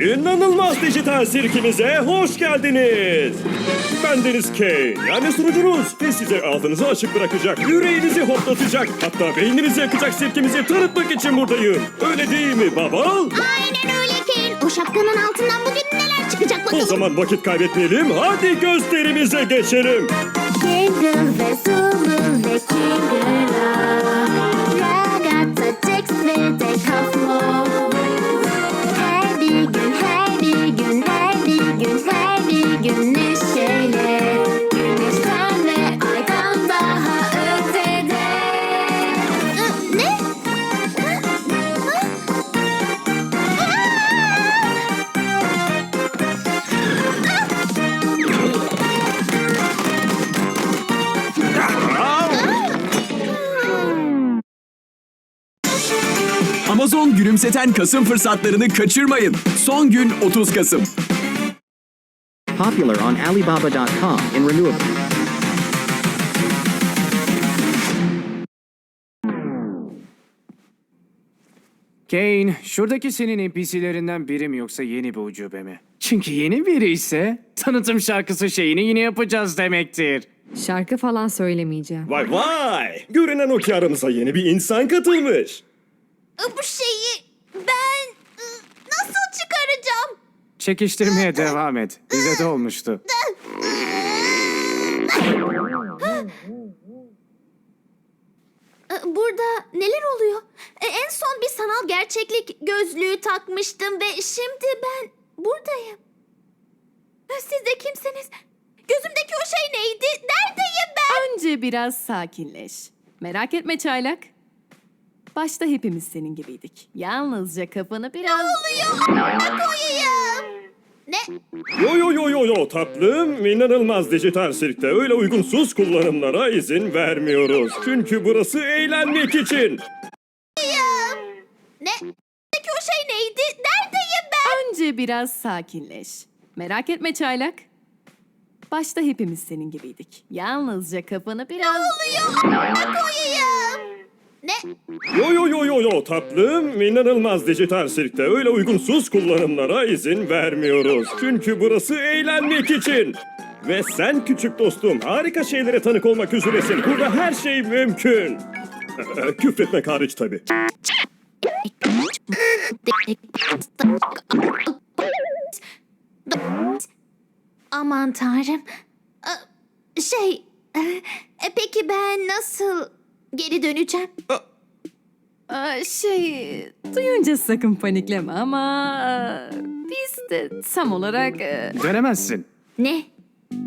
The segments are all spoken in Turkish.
İnanılmaz dijital sirkimize hoş geldiniz. Ben Deniz K. Yani sunucunuz ve size ağzınızı açık bırakacak, yüreğinizi hoplatacak, hatta beyninizi yakacak sirkimizi tanıtmak için buradayım. Öyle değil mi baba? Aynen öyle Kane. O şapkanın altından bugün neler çıkacak O bakalım. zaman vakit kaybetmeyelim, hadi gösterimize geçelim. Jingle ve Zulu ve Kingula gülümseten Kasım fırsatlarını kaçırmayın. Son gün 30 Kasım. Popular on Alibaba.com in renewable. Kane, şuradaki senin NPC'lerinden biri mi yoksa yeni bir ucube mi? Çünkü yeni biri ise tanıtım şarkısı şeyini yine yapacağız demektir. Şarkı falan söylemeyeceğim. Vay vay! Görünen o ki aramıza yeni bir insan katılmış. Bu şeyi ben ı, nasıl çıkaracağım? Çekiştirmeye devam et. Bize de olmuştu. Burada neler oluyor? Ee, En son bir sanal gerçeklik gözlüğü takmıştım ve şimdi ben buradayım. Ee, Siz de kimsiniz? Gözümdeki o şey neydi? Neredeyim ben? Önce biraz sakinleş. Merak etme çaylak. Başta hepimiz senin gibiydik. Yalnızca kafanı biraz... Koyayım. Ne? Yo yo yo yo yo tatlım inanılmaz dijital sirkte öyle uygunsuz kullanımlara izin vermiyoruz. Çünkü burası eğlenmek için. Ne? Gözümdeki o şey neydi? Neredeyim ben? Önce biraz sakinleş. Merak etme çaylak. Başta hepimiz senin gibiydik. Yalnızca kafanı biraz... Koyayım. Ne? Yo yo yo yo yo tatlım inanılmaz dijital sirkte öyle uygunsuz kullanımlara izin vermiyoruz. Çünkü burası eğlenmek için. Ve sen küçük dostum harika şeylere tanık olmak üzeresin. Burada her şey mümkün. Küfretmek hariç tabii. Aman tanrım. Ee, Şey, e, peki ben nasıl geri döneceğim? Aa, şey, duyunca sakın panikleme ama... e, Biz de tam olarak... e, Dönemezsin. Ne?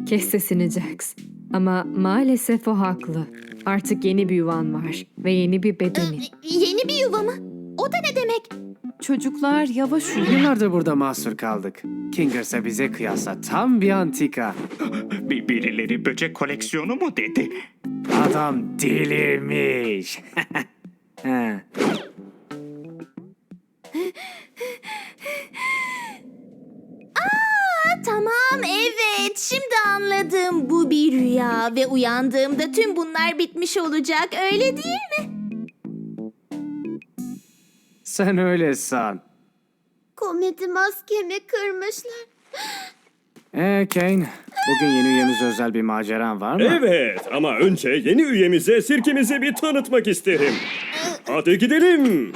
Kes sesini Jax. Ama maalesef o haklı. Artık yeni bir yuvan var ve yeni bir bedenin. Yeni bir yuva mı? O da ne demek? Çocuklar yavaş uyuyun. Yıllardır burada mahsur kaldık. Kingers'a bize kıyasla tam bir antika. Bir birileri böcek koleksiyonu mu dedi? Adam delirmiş. Ha, tamam evet şimdi anladım bu bir rüya ve uyandığımda tüm bunlar bitmiş olacak öyle değil mi? Sen öyle san. Komedi maskemi kırmışlar. Ee Kane, bugün yeni üyemize özel bir maceran var mı? Evet ama önce yeni üyemize sirkimizi bir tanıtmak isterim. Hadi gidelim.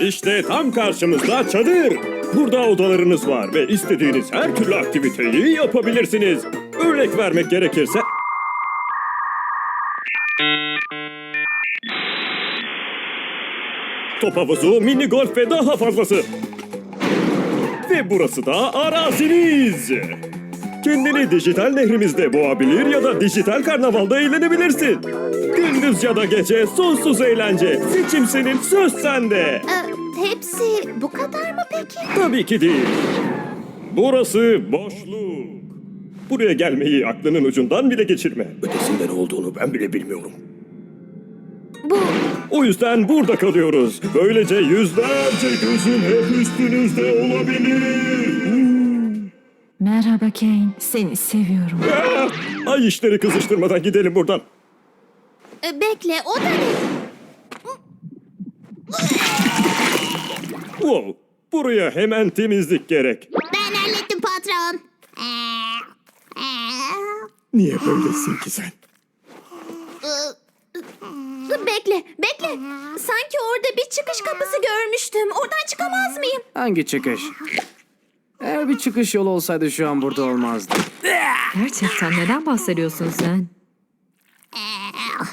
İşte tam karşımızda çadır. Burada odalarınız var ve istediğiniz her türlü aktiviteyi yapabilirsiniz. Örnek vermek gerekirse... Top havuzu, mini golf ve daha fazlası. Ve burası da araziniz. Kendini dijital nehrimizde boğabilir ya da dijital karnavalda eğlenebilirsin. Gündüz ya da gece sonsuz eğlence. Seçim senin, söz sende. Ee, hepsi bu kadar mı peki? Tabii ki değil. Burası boşluk. Buraya gelmeyi aklının ucundan bile geçirme. Ötesinde ne olduğunu ben bile bilmiyorum. Bu O yüzden burada kalıyoruz. Böylece yüzlerce gözüm hep üstünüzde olabilir. Merhaba Kane, seni seviyorum. Ah! Ay işleri kızıştırmadan gidelim buradan. e, bekle o da ne? Wow, Buraya hemen temizlik gerek. Ben hallettim patron. Niye böylesin ki sen? Bekle, bekle. Sanki orada bir çıkış kapısı görmüştüm. Oradan çıkamaz mıyım? Hangi çıkış? Eğer bir çıkış yolu olsaydı şu an burada olmazdı. Gerçekten neden bahsediyorsun sen?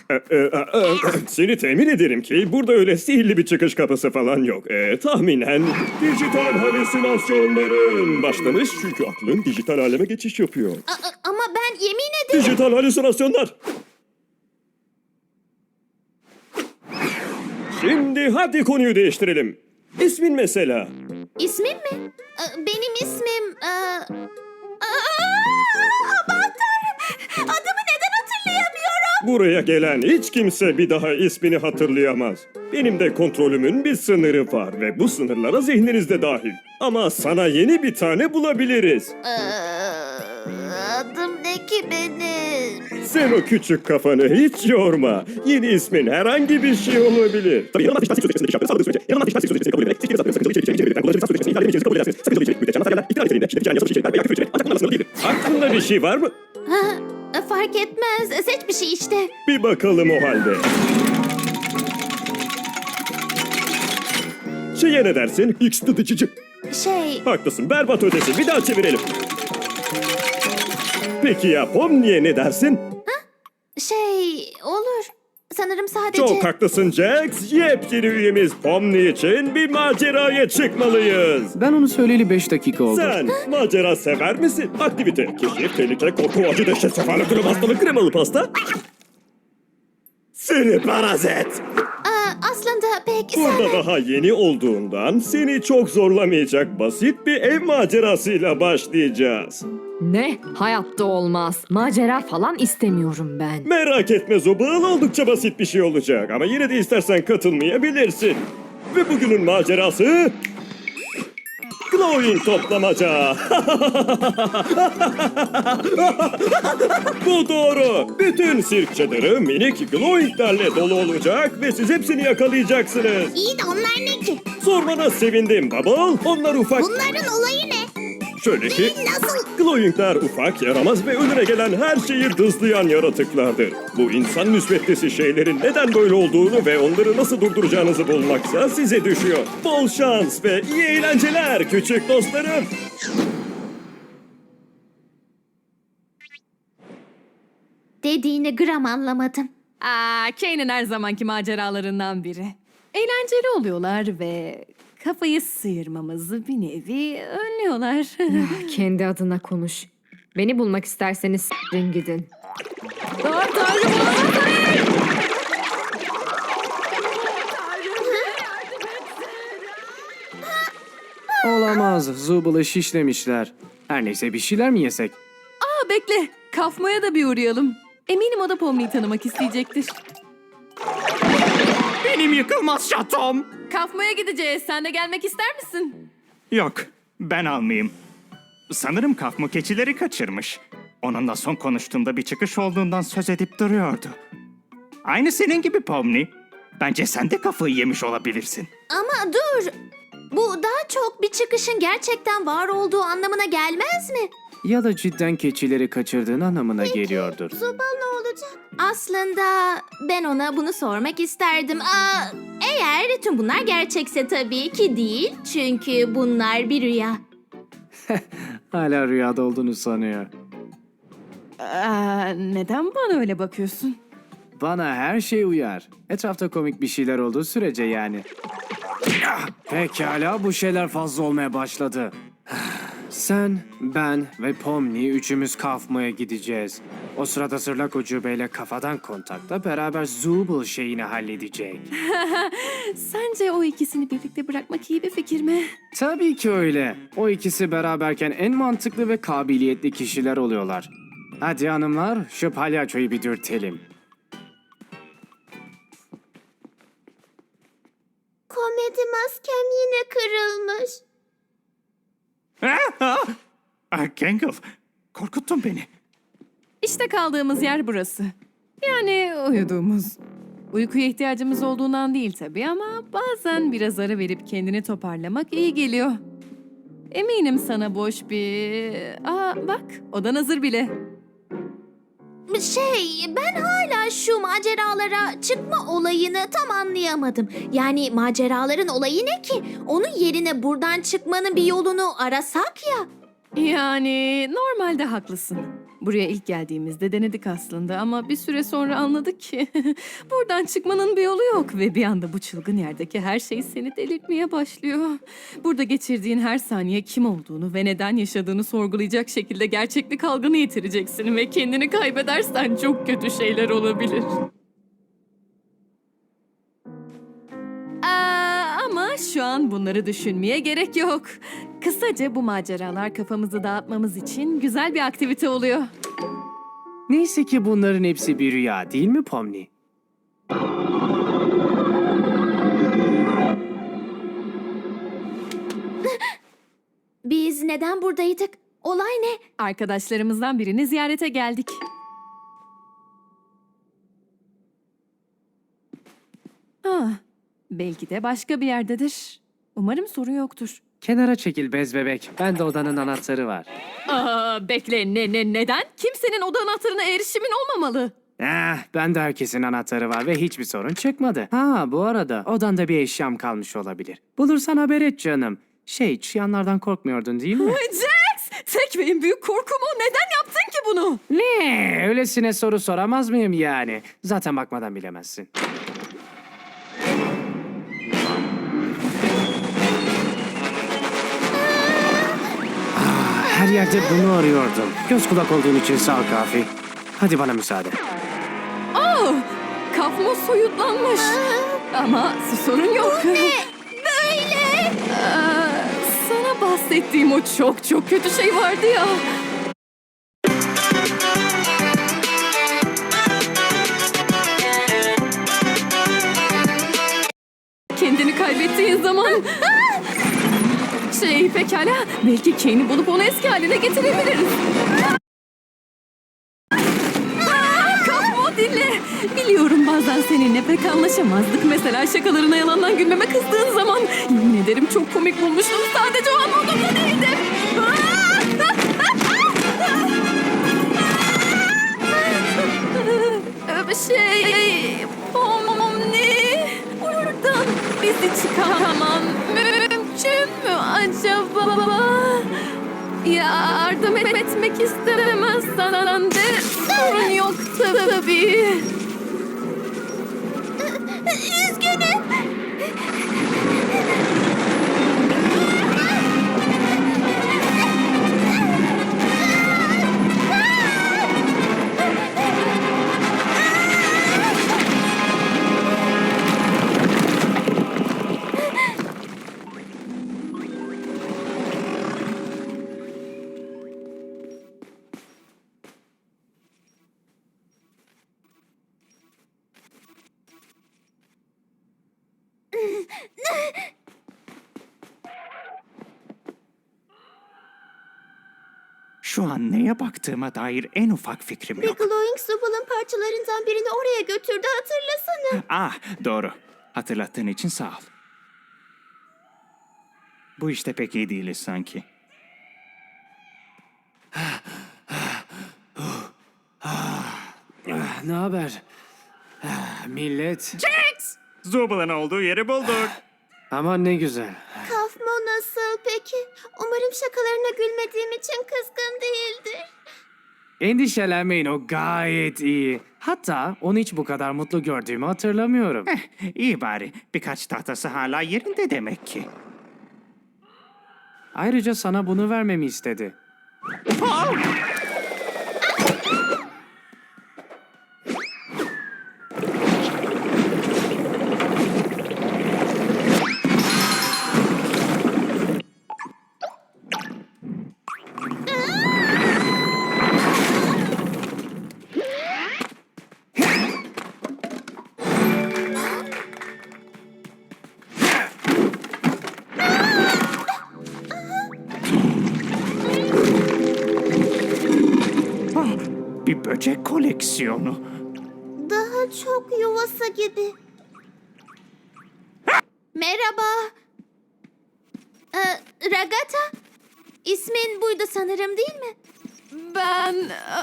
Ee, e, e, e, Seni temin ederim ki burada öyle sihirli bir çıkış kapısı falan yok. Ee, tahminen dijital halüsinasyonların başlamış çünkü aklın dijital aleme geçiş yapıyor. A- a- ama ben yemin ederim. Dijital halüsinasyonlar. Şimdi hadi konuyu değiştirelim. İsmin mesela. İsmim mi? Aa, Benim ismim... aa, Aman tanrım. Adımı neden hatırlayamıyorum? Buraya gelen hiç kimse bir daha ismini hatırlayamaz. Benim de kontrolümün bir sınırı var ve bu sınırlara zihniniz de dahil. Ama sana yeni bir tane bulabiliriz. Aa, Adım ne ki benim? Sen o küçük kafanı hiç yorma. Yeni ismin herhangi bir şey olabilir. Tabii yanıma dijital sözleşmesinde iş yaptığınız sürece, yanıma dijital sözleşmesini kabul ederek, seçtiğiniz adın sakıncalı içerik, içerik, içerik, kullanıcı sözleşmesini ihlal edemeyeceğinizi kabul edersiniz. Sakıncalı içerik, müddetçe anlatsa itiraz niteliğinde, şiddet içeren yazılı içerikler veya küfür içerik, ancak bunlar arasında değildir. Aklında bir şey var mı? Ha, fark etmez. Seç bir şey işte. Bir bakalım o halde. Şeye ne dersin? X tıtıcıcı. Şey... Haklısın berbat ötesi bir daha çevirelim. Peki ya Pomni'ye ne dersin? Şey... Olur. Sanırım sadece... Çok haklısın Jax. Yepyeni üyemiz Pomni için bir maceraya çıkmalıyız. Ben onu söyleyeli 5 dakika oldu. Sen macera sever misin? Aktivite, keşif, tehlike, korku, acı, dehşet, sefalet, ölüm, hastalık, kremalı pasta. Seni parazit. Aslında pek sen... Burada daha yeni olduğundan seni çok zorlamayacak basit bir ev macerasıyla başlayacağız. Ne? Hayatta olmaz. Macera falan istemiyorum ben. Merak etme Zobal oldukça basit bir şey olacak ama yine de istersen katılmayabilirsin. Ve bugünün macerası... Glowing toplamaca. Bu doğru. Bütün sirk çadırı minik glowinglerle dolu olacak ve siz hepsini yakalayacaksınız. İyi de onlar ne ki? Sormana sevindim Bubble. Onlar ufak... Bunların olayı ne? Şöyle ki... Nasıl? Glowingler ufak, yaramaz ve önüne gelen her şeyi dızlayan yaratıklardır. Bu insan müsbettesi şeylerin neden böyle olduğunu ve onları nasıl durduracağınızı bulmaksa size düşüyor. Bol şans ve iyi eğlenceler küçük dostlarım. Dediğini gram anlamadım. Aa, Kane'in her zamanki maceralarından biri. Eğlenceli oluyorlar ve kafayı sıyırmamızı bir nevi önlüyorlar. Kendi adına konuş. Beni bulmak isterseniz s**rin gidin. Aa, Tanrım olamaz, hayır! Olamaz. Zubal'ı şişlemişler. Her neyse bir şeyler mi yesek? Aa, bekle. Kafmaya da bir uğrayalım. Eminim o da Pomni'yi tanımak isteyecektir. Benim yıkılmaz şatom. Kafmaya gideceğiz. Sen de gelmek ister misin? Yok, ben almayayım. Sanırım kafmu keçileri kaçırmış. Onunla son konuştuğumda bir çıkış olduğundan söz edip duruyordu. Aynı senin gibi Pomni. Bence sen de kafayı yemiş olabilirsin. Ama dur. Bu daha çok bir çıkışın gerçekten var olduğu anlamına gelmez mi? Ya da cidden keçileri kaçırdığın anlamına geliyordur. Zubal ne olacak? Aslında ben ona bunu sormak isterdim. Aa, eğer tüm bunlar gerçekse tabii ki değil. Çünkü bunlar bir rüya. Hala rüyada olduğunu sanıyor. Aa, neden bana öyle bakıyorsun? Bana her şey uyar. Etrafta komik bir şeyler olduğu sürece yani. Ah, Pekala bu şeyler fazla olmaya başladı. Sen, ben ve Pomni üçümüz kafmaya gideceğiz. O sırada Sırlak Ucube'yle kafadan kontakta beraber Zubul şeyini halledecek. Sence o ikisini birlikte bırakmak iyi bir fikir mi? Tabii ki öyle. O ikisi beraberken en mantıklı ve kabiliyetli kişiler oluyorlar. Hadi hanımlar şu palyaçoyu bir dürtelim. Komedi maskem yine kırılmış. Ah, korkuttun beni. İşte kaldığımız yer burası. Yani uyuduğumuz. Uykuya ihtiyacımız olduğundan değil tabii ama bazen biraz ara verip kendini toparlamak iyi geliyor. Eminim sana boş bir... Aa bak odan hazır bile. Şey, ben hala şu maceralara çıkma olayını tam anlayamadım. Yani maceraların olayı ne ki? Onun yerine buradan çıkmanın bir yolunu arasak ya. Yani normalde haklısın. Buraya ilk geldiğimizde denedik aslında ama bir süre sonra anladık ki buradan çıkmanın bir yolu yok ve bir anda bu çılgın yerdeki her şey seni delirtmeye başlıyor. Burada geçirdiğin her saniye kim olduğunu ve neden yaşadığını sorgulayacak şekilde gerçeklik algını yitireceksin ve kendini kaybedersen çok kötü şeyler olabilir. Aa, ama şu an bunları düşünmeye gerek yok. Kısaca bu maceralar kafamızı dağıtmamız için güzel bir aktivite oluyor. Neyse ki bunların hepsi bir rüya değil mi Pomni? Biz neden buradaydık? Olay ne? Arkadaşlarımızdan birini ziyarete geldik. Ah, belki de başka bir yerdedir. Umarım sorun yoktur. Kenara çekil bez bebek. Ben de odanın anahtarı var. Aa, bekle ne ne neden? Kimsenin oda anahtarına erişimin olmamalı. Eh, ben de herkesin anahtarı var ve hiçbir sorun çıkmadı. Ha bu arada odanda bir eşyam kalmış olabilir. Bulursan haber et canım. Şey çıyanlardan korkmuyordun değil mi? Jax! Tek ve en büyük korkum o. Neden yaptın ki bunu? ne? Öylesine soru soramaz mıyım yani? Zaten bakmadan bilemezsin. Her yerde bunu arıyordum. Göz kulak olduğun için sağ ol Kafi. Hadi bana müsaade. Oh, kafma soyutlanmış. Ama sorun yok. Ne? Böyle. Aa, sana bahsettiğim o çok çok kötü şey vardı ya. Kendini kaybettiğin zaman... Şey pekala, belki Kane'i bulup onu eski haline getirebiliriz. Kapma dinle. Biliyorum bazen seninle pek anlaşamazdık. Mesela şakalarına yalandan gülmeme kızdığın zaman. Yemin ederim çok komik bulmuştum. Sadece o an modumda değildim. Aa! şey... Pomni... Buradan bizi çıkaramam mümkün mü acaba? Yardım etmek istemezsen de sorun yok tabii. An neye baktığıma dair en ufak fikrim Bir yok. Glowing Soup'un parçalarından birini oraya götürdü hatırlasana. Ah doğru. Hatırlattığın için sağ ol. Bu işte pek iyi değiliz sanki. Ne haber? Millet. Zubal'ın olduğu yeri bulduk. Aman ne güzel. Nasıl peki? Umarım şakalarına gülmediğim için kızgın değildir. Endişelenmeyin o gayet iyi. Hatta onu hiç bu kadar mutlu gördüğümü hatırlamıyorum. İyi bari. Birkaç tahtası hala yerinde demek ki. Ayrıca sana bunu vermemi istedi. Ah, koleksiyonu. Daha çok yuvası gibi. Merhaba. Ee, Ragata. İsmin buydu sanırım değil mi? Ben e,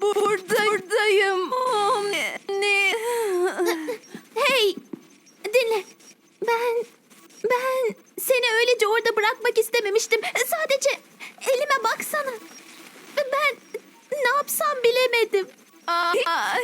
buradayım. Ne? Hey, dinle. Ben, ben seni öylece orada bırakmak istememiştim. Sadece elime baksana. Ben ne yapsam bilemedim. Aa,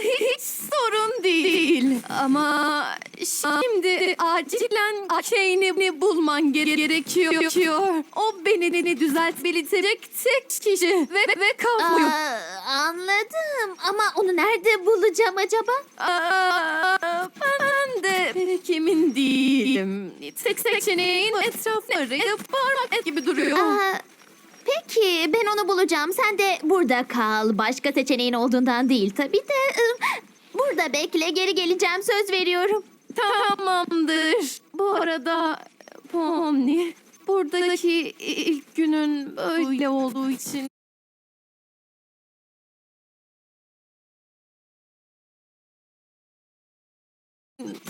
hiç sorun değil. Ama şimdi acilen Kane'i bulman gere- gerekiyor. O beni, düzeltebilecek tek kişi ve, ve. Aa, anladım ama onu nerede bulacağım acaba? Aa, ben de pek emin değilim. Tek seçeneğin etrafları parmak gibi duruyor. Aa, peki ben onu bulacağım. Sen de burada kal. Başka seçeneğin olduğundan değil tabii de. Burada bekle geri geleceğim söz veriyorum. Tamamdır. Bu arada Pomni, buradaki ilk günün böyle olduğu için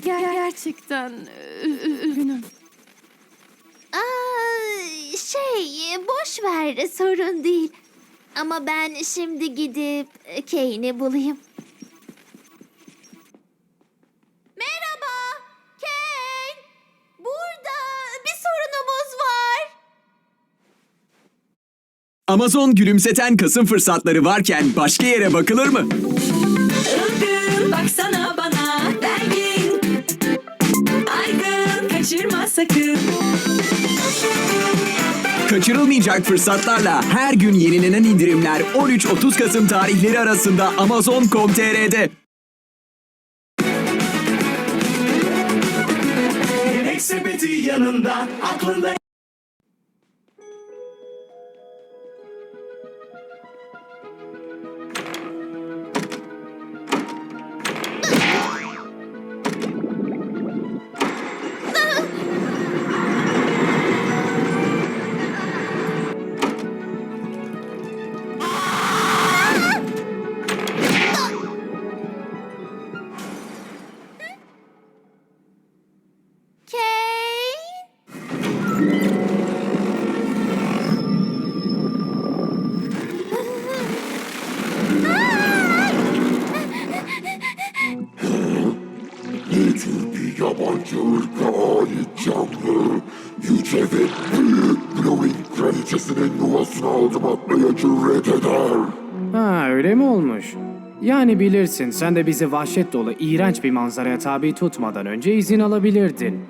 Ger- gerçekten üzgünüm. Aa, şey boş ver sorun değil. Ama ben şimdi gidip Kane'i bulayım. Merhaba Kane. Burada bir sorunumuz var. Amazon gülümseten Kasım fırsatları varken başka yere bakılır mı? Ilgın baksana bana Belgin Aygın kaçırma sakın Kaçırılmayacak fırsatlarla her gün yenilenen indirimler 13-30 Kasım tarihleri arasında Amazon.com.tr'de. sepeti yanında aklında Yani bilirsin sen de bizi vahşet dolu iğrenç bir manzaraya tabi tutmadan önce izin alabilirdin.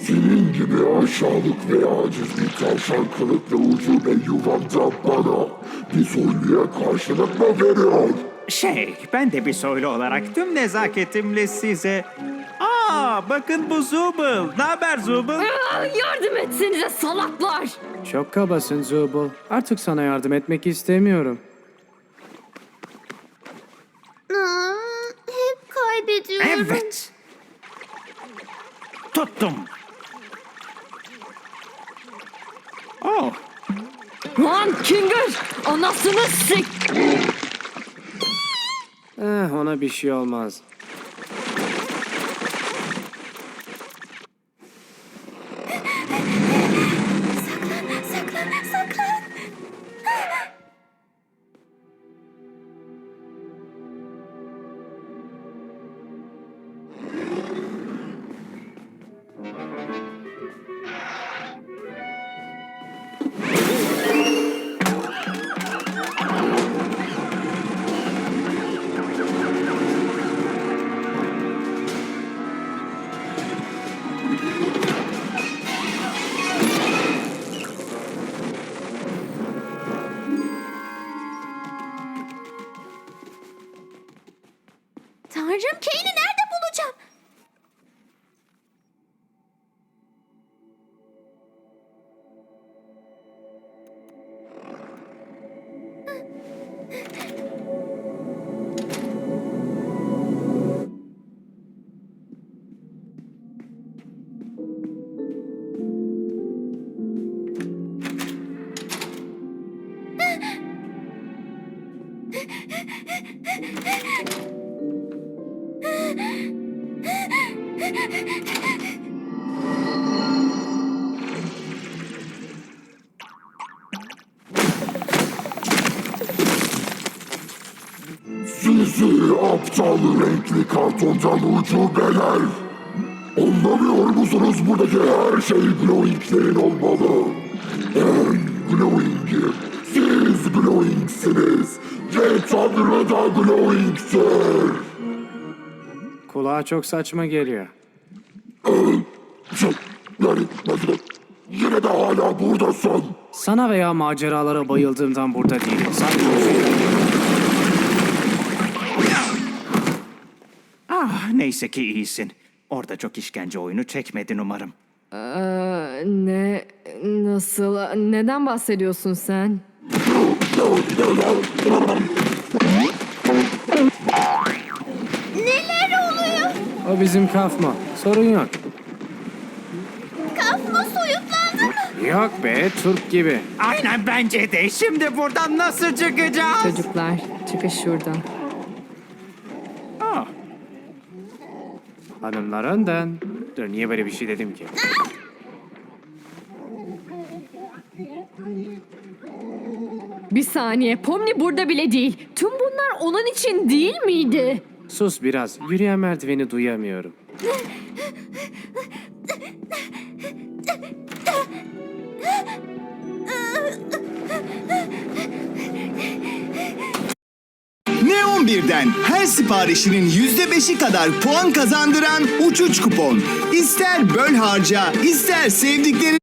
Senin gibi aşağılık ve aciz bir tavşan kılıklı ucube yuvamda bana bir soyluya karşılık mı veriyor? Şey, ben de bir soylu olarak tüm nezaketimle size... Aa, bakın bu Zubul. Ne haber Zubul? Yardım etsenize salaklar. Çok kabasın Zubul. Artık sana yardım etmek istemiyorum. Aa, hep kaybediyorum. Evet. Tuttum. Oh, Lan Kinger! Anasını sik! Eh ona bir şey olmaz. Kartondan ucubeler. Anlamıyor musunuz buradaki her şey glowinglerin olmalı? Ben glowingim. Siz glowingsiniz. Ve Tanrı da glowingtir. Kulağa çok saçma geliyor. Şey, yani mesela yine de hala buradasın. Sana veya maceralara bayıldığımdan burada değilim. Sadece Ah neyse ki iyisin. Orada çok işkence oyunu çekmedin umarım. Ee, ne? Nasıl? Neden bahsediyorsun sen? Neler oluyor? o bizim kafma. Sorun yok. Kafma soyutlandı mı? Yok be Türk gibi. Aynen bence de. Şimdi buradan nasıl çıkacağız? Çocuklar çıkış şuradan. Ah, Hanımlar önden. Dur niye böyle bir şey dedim ki? Bir saniye Pomni burada bile değil. Tüm bunlar onun için değil miydi? Sus biraz. Yürüyen merdiveni duyamıyorum. Neon 1'den her siparişinin %5'i kadar puan kazandıran uçuş kupon. İster böl harca, ister sevdikleri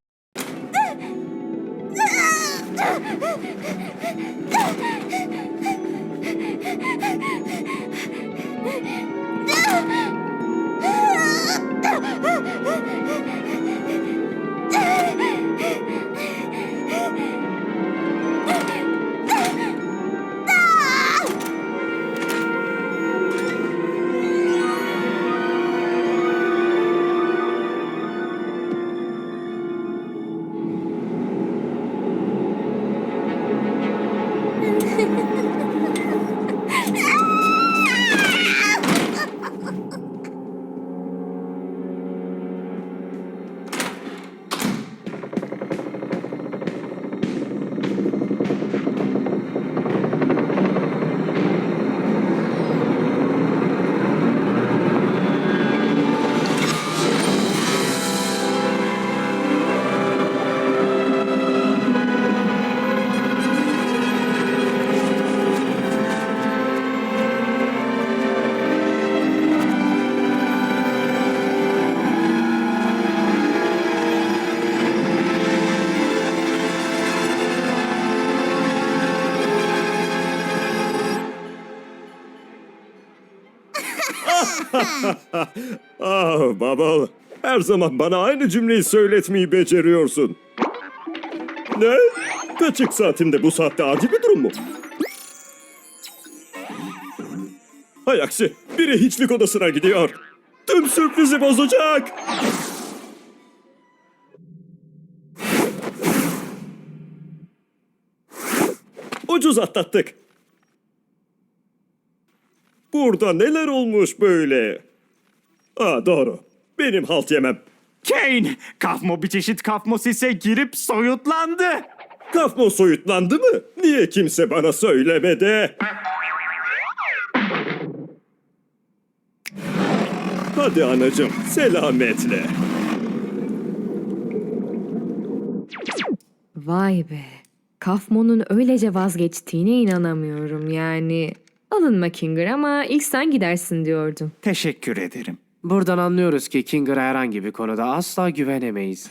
Ah Bubble. Her zaman bana aynı cümleyi söyletmeyi beceriyorsun. Ne? Kaçık saatimde bu saatte acil bir durum mu? Hay aksi. Biri hiçlik odasına gidiyor. Tüm sürprizi bozacak. Ucuz atlattık. Burada neler olmuş böyle? Aa doğru. Benim halt yemem. Kane! Kafmo bir çeşit kafmosise girip soyutlandı. Kafmo soyutlandı mı? Niye kimse bana söylemedi? Hadi anacım, selametle. Vay be. Kafmon'un öylece vazgeçtiğine inanamıyorum yani. Alınma Kinger ama ilk sen gidersin diyordum. Teşekkür ederim. Buradan anlıyoruz ki Kinger'a herhangi bir konuda asla güvenemeyiz.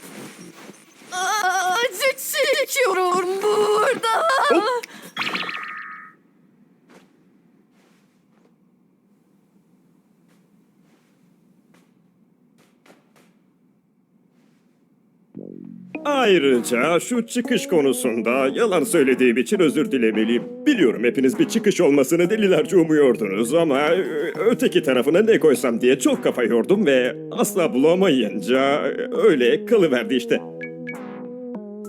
Acı çekiyorum burada. Ayrıca şu çıkış konusunda yalan söylediğim için özür dilemeliyim. Biliyorum hepiniz bir çıkış olmasını delilerce umuyordunuz ama ö- öteki tarafına ne koysam diye çok kafa yordum ve asla bulamayınca öyle kalıverdi işte.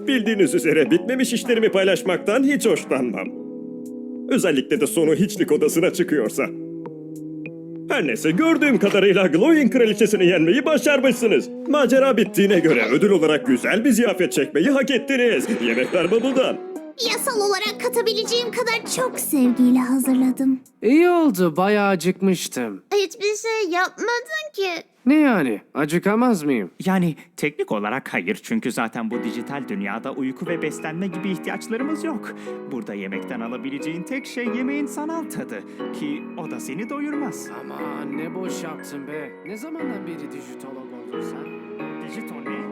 Bildiğiniz üzere bitmemiş işlerimi paylaşmaktan hiç hoşlanmam. Özellikle de sonu hiçlik odasına çıkıyorsa. Her neyse gördüğüm kadarıyla Glowing kraliçesini yenmeyi başarmışsınız. Macera bittiğine göre ödül olarak güzel bir ziyafet çekmeyi hak ettiniz. Yemekler Bubble'dan. Yasal olarak katabileceğim kadar çok sevgiyle hazırladım. İyi oldu, bayağı acıkmıştım. Hiçbir şey yapmadın ki. Ne yani? Acıkamaz mıyım? Yani teknik olarak hayır çünkü zaten bu dijital dünyada uyku ve beslenme gibi ihtiyaçlarımız yok. Burada yemekten alabileceğin tek şey yemeğin sanal tadı ki o da seni doyurmaz. Aman ne boş yaptın be. Ne zamandan beri dijitolog oldun sen? Dijital ne?